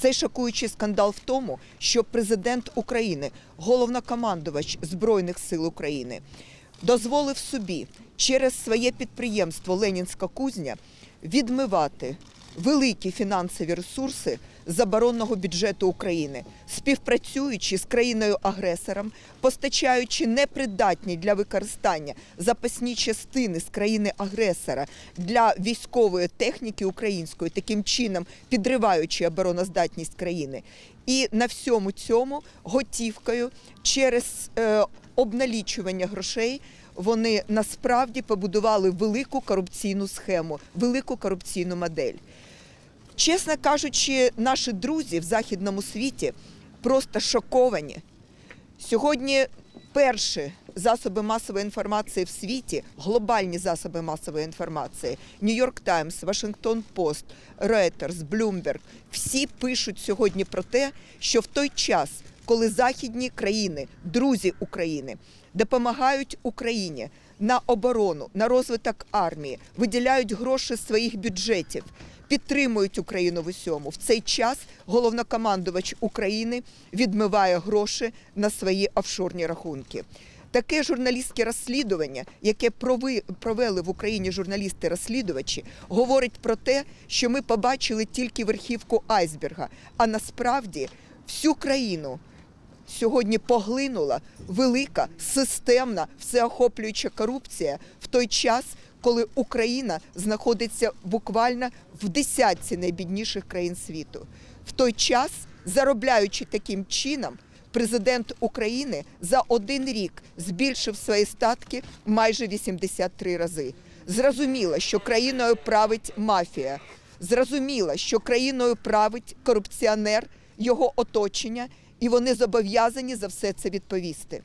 Цей шокуючий скандал в тому, що президент України, головнокомандувач Збройних сил України, дозволив собі через своє підприємство Ленінська кузня відмивати великі фінансові ресурси з оборонного бюджету України, співпрацюючи з країною-агресором, постачаючи непридатні для використання запасні частини з країни-агресора для військової техніки української, таким чином підриваючи обороноздатність країни. І на всьому цьому готівкою через е, обналічування грошей вони насправді побудували велику корупційну схему, велику корупційну модель. Чесно кажучи, наші друзі в західному світі просто шоковані. Сьогодні перші засоби масової інформації в світі, глобальні засоби масової інформації, Нью-Йорк Таймс, Вашингтон Пост, Reuters, Bloomberg, всі пишуть сьогодні про те, що в той час, коли західні країни, друзі України, допомагають Україні на оборону, на розвиток армії, виділяють гроші з своїх бюджетів, підтримують Україну в усьому. В цей час головнокомандувач України відмиває гроші на свої офшорні рахунки. Таке журналістське розслідування, яке провели в Україні журналісти-розслідувачі, говорить про те, що ми побачили тільки верхівку айсберга, а насправді всю країну сьогодні поглинула велика системна всеохоплююча корупція в той час, коли Україна знаходиться буквально в десятці найбідніших країн світу. В той час, заробляючи таким чином, президент України за один рік збільшив свої статки майже 83 рази. Зрозуміло, що країною править мафія. Зрозуміло, що країною править корупціонер, його оточення, і вони зобов'язані за все це відповісти.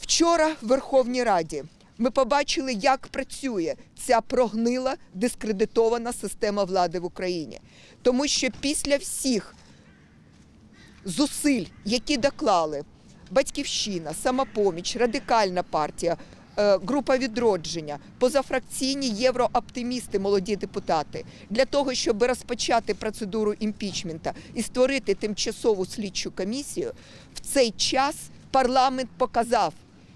Вчора в Верховній Раді ми побачили, як працює ця прогнила дискредитована система влади в Україні. Тому що після всіх зусиль, які доклали Батьківщина, Самопоміч, Радикальна партія, е, група відродження, позафракційні єврооптимісти, молоді депутати, для того, щоб розпочати процедуру імпічмента і створити тимчасову слідчу комісію, в цей час парламент показав,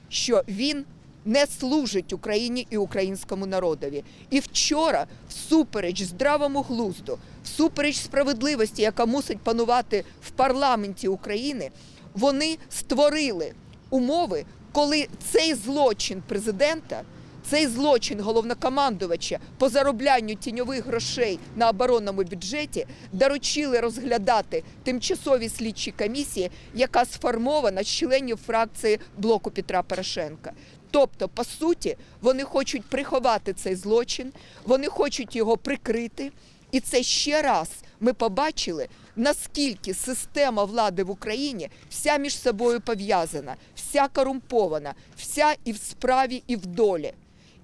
що він не служить Україні і українському народові. І вчора, всупереч здравому глузду, всупереч справедливості, яка мусить панувати в парламенті України, вони створили умови, коли цей злочин президента. Цей злочин головнокомандувача по зароблянню тіньових грошей на оборонному бюджеті доручили розглядати тимчасові слідчі комісії, яка сформована з членів фракції блоку Петра Порошенка. Тобто, по суті, вони хочуть приховати цей злочин, вони хочуть його прикрити. І це ще раз ми побачили, наскільки система влади в Україні вся між собою пов'язана, вся корумпована, вся і в справі, і в долі.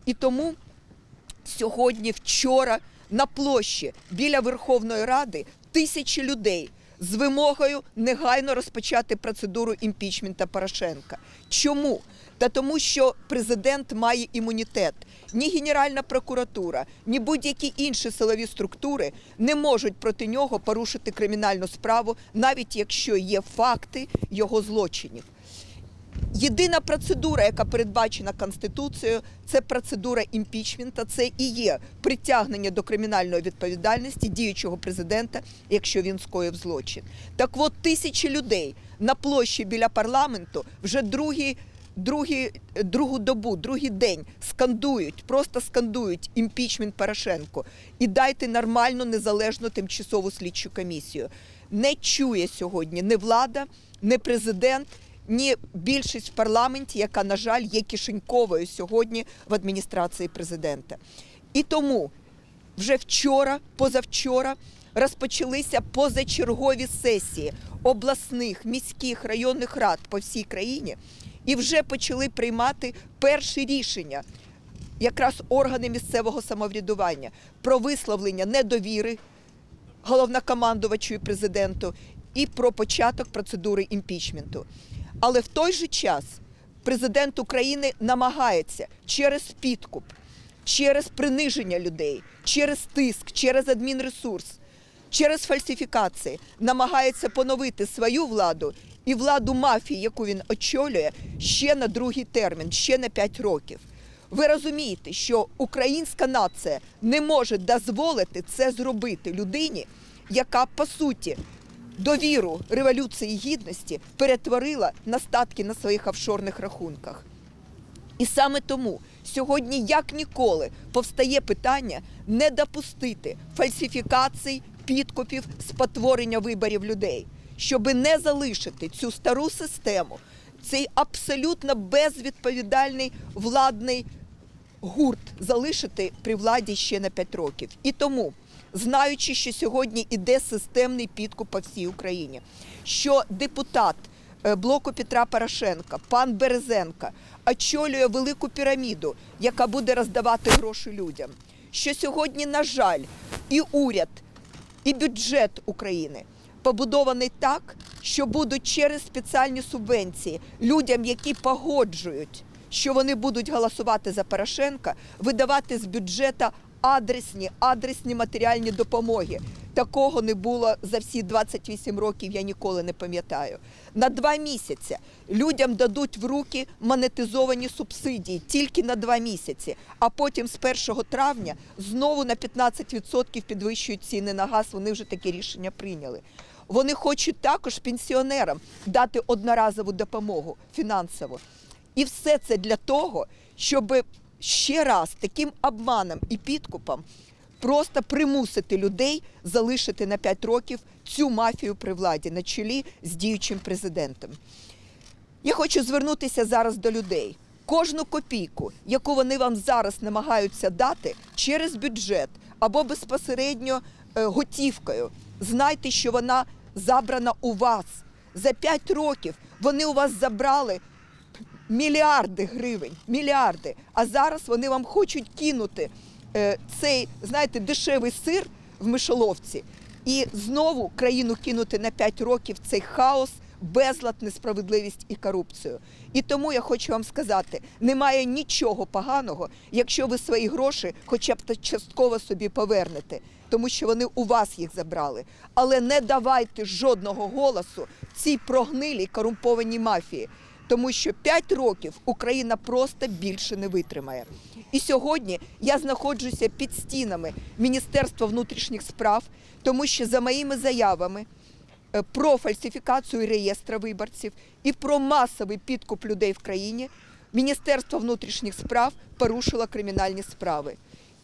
І тому сьогодні, вчора, на площі біля Верховної Ради тисячі людей з вимогою негайно розпочати процедуру імпічмента Порошенка. Чому? Та тому, що президент має імунітет. Ні Генеральна прокуратура, ні будь-які інші силові структури не можуть проти нього порушити кримінальну справу, навіть якщо є факти його злочинів. Єдина процедура, яка передбачена Конституцією, це процедура імпічмента, це і є притягнення до кримінальної відповідальності діючого президента, якщо він скоїв злочин. Так от тисячі людей на площі біля парламенту вже другий. Другі, другу добу, другий день скандують, просто скандують імпічмент Порошенко і дайте нормальну незалежну тимчасову слідчу комісію. Не чує сьогодні ні влада, ні президент, ні більшість в парламенті, яка, на жаль, є кишеньковою сьогодні в адміністрації президента. І тому вже вчора, позавчора розпочалися позачергові сесії обласних, міських, районних рад по всій країні і вже почали приймати перші рішення. Якраз органи місцевого самоврядування про висловлення недовіри головнокомандувачу і президенту і про початок процедури імпічменту. Але в той же час президент України намагається через підкуп, через приниження людей, через тиск, через адмінресурс, через фальсифікації намагається поновити свою владу і владу мафії, яку він очолює, ще на другий термін, ще на 5 років. Ви розумієте, що українська нація не може дозволити це зробити людині, яка по суті довіру революції гідності перетворила на статки на своїх офшорних рахунках. І саме тому сьогодні, як ніколи, повстає питання не допустити фальсифікацій, підкупів, спотворення виборів людей, щоби не залишити цю стару систему, цей абсолютно безвідповідальний владний гурт залишити при владі ще на 5 років. І тому, знаючи, що сьогодні іде системний підкуп по всій Україні, що депутат е, блоку Петра Порошенка, пан Березенка, очолює велику піраміду, яка буде роздавати гроші людям. Що сьогодні, на жаль, і уряд, і бюджет України побудований так, що будуть через спеціальні субвенції людям, які погоджують, що вони будуть голосувати за Порошенка, видавати з бюджету адресні, адресні матеріальні допомоги. Такого не було за всі 28 років, я ніколи не пам'ятаю. На два місяці людям дадуть в руки монетизовані субсидії тільки на два місяці, а потім з 1 травня знову на 15% підвищують ціни на газ. Вони вже таке рішення прийняли. Вони хочуть також пенсіонерам дати одноразову допомогу фінансову. І все це для того, щоб ще раз таким обманом і підкупом просто примусити людей залишити на 5 років цю мафію при владі на чолі з діючим президентом. Я хочу звернутися зараз до людей. Кожну копійку, яку вони вам зараз намагаються дати через бюджет або безпосередньо е, готівкою, знайте, що вона забрана у вас. За 5 років вони у вас забрали мільярди гривень, мільярди. А зараз вони вам хочуть кинути е, цей, знаєте, дешевий сир в мишоловці і знову країну кинути на 5 років цей хаос, безлад, несправедливість і корупцію. І тому я хочу вам сказати: немає нічого поганого, якщо ви свої гроші, хоча б частково собі повернете. Тому що вони у вас їх забрали, але не давайте жодного голосу цій прогнилій корумпованій мафії, тому що 5 років Україна просто більше не витримає. І сьогодні я знаходжуся під стінами Міністерства внутрішніх справ, тому що за моїми заявами е, про фальсифікацію реєстра виборців і про масовий підкуп людей в країні Міністерство внутрішніх справ порушило кримінальні справи.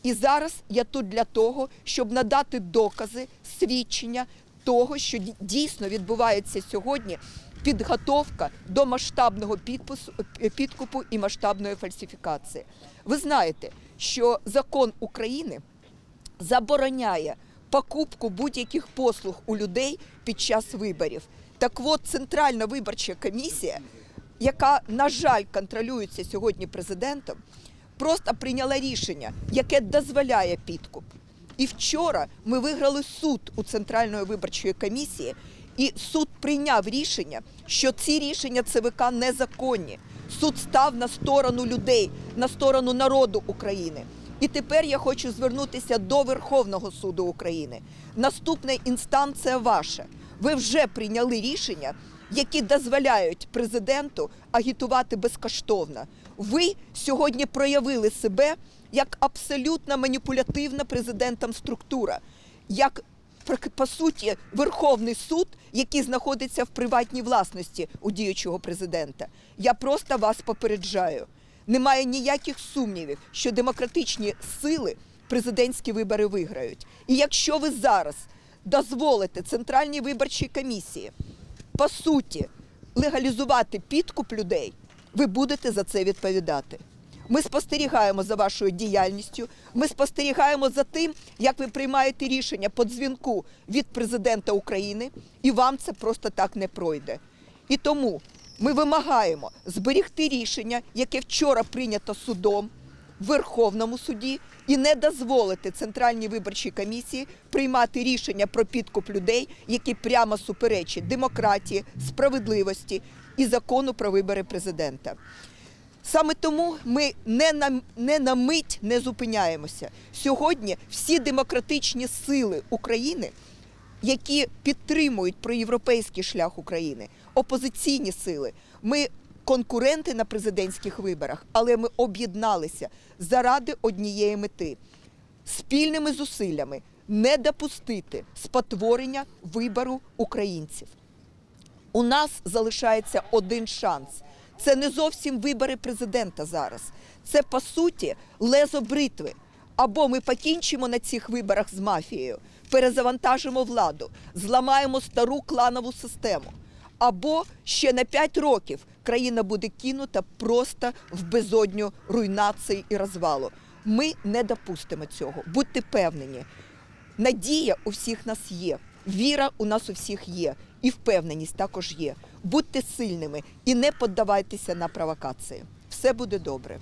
І зараз я тут для того, щоб надати докази, свідчення того, що дійсно відбувається сьогодні підготовка до масштабного підпису, підкупу і масштабної фальсифікації. Ви знаєте, що закон України забороняє покупку будь-яких послуг у людей під час виборів. Так от Центральна виборча комісія, яка, на жаль, контролюється сьогодні президентом, просто прийняла рішення, яке дозволяє підкуп. І вчора ми виграли суд у Центральної виборчої комісії, і суд прийняв рішення, що ці рішення ЦВК незаконні. Суд став на сторону людей, на сторону народу України. І тепер я хочу звернутися до Верховного суду України. Наступна інстанція ваша. Ви вже прийняли рішення, які дозволяють президенту агітувати безкоштовно. Ви сьогодні проявили себе як абсолютно маніпулятивна президентом структура, як по суті Верховний суд, який знаходиться в приватній власності у діючого президента. Я просто вас попереджаю. Немає ніяких сумнівів, що демократичні сили президентські вибори виграють. І якщо ви зараз дозволите Центральній виборчій комісії по суті легалізувати підкуп людей, ви будете за це відповідати. Ми спостерігаємо за вашою діяльністю. Ми спостерігаємо за тим, як ви приймаєте рішення по дзвінку від президента України, і вам це просто так не пройде. І тому ми вимагаємо зберігти рішення, яке вчора прийнято судом в Верховному суді, і не дозволити Центральній виборчій комісії приймати рішення про підкуп людей, які прямо суперечать демократії, справедливості і закону про вибори президента. Саме тому ми не на, не на мить не зупиняємося. Сьогодні всі демократичні сили України які підтримують проєвропейський шлях України, опозиційні сили. Ми конкуренти на президентських виборах, але ми об'єдналися заради однієї мети спільними зусиллями не допустити спотворення вибору українців. У нас залишається один шанс. Це не зовсім вибори президента зараз. Це по суті лезо бритви. Або ми покінчимо на цих виборах з мафією, перезавантажимо владу, зламаємо стару кланову систему. Або ще на 5 років країна буде кинута просто в безодню руйнації і розвалу. Ми не допустимо цього. Будьте певнені. Надія у всіх нас є, віра у нас у всіх є, і впевненість також є. Будьте сильними і не поддавайтеся на провокації. Все буде добре.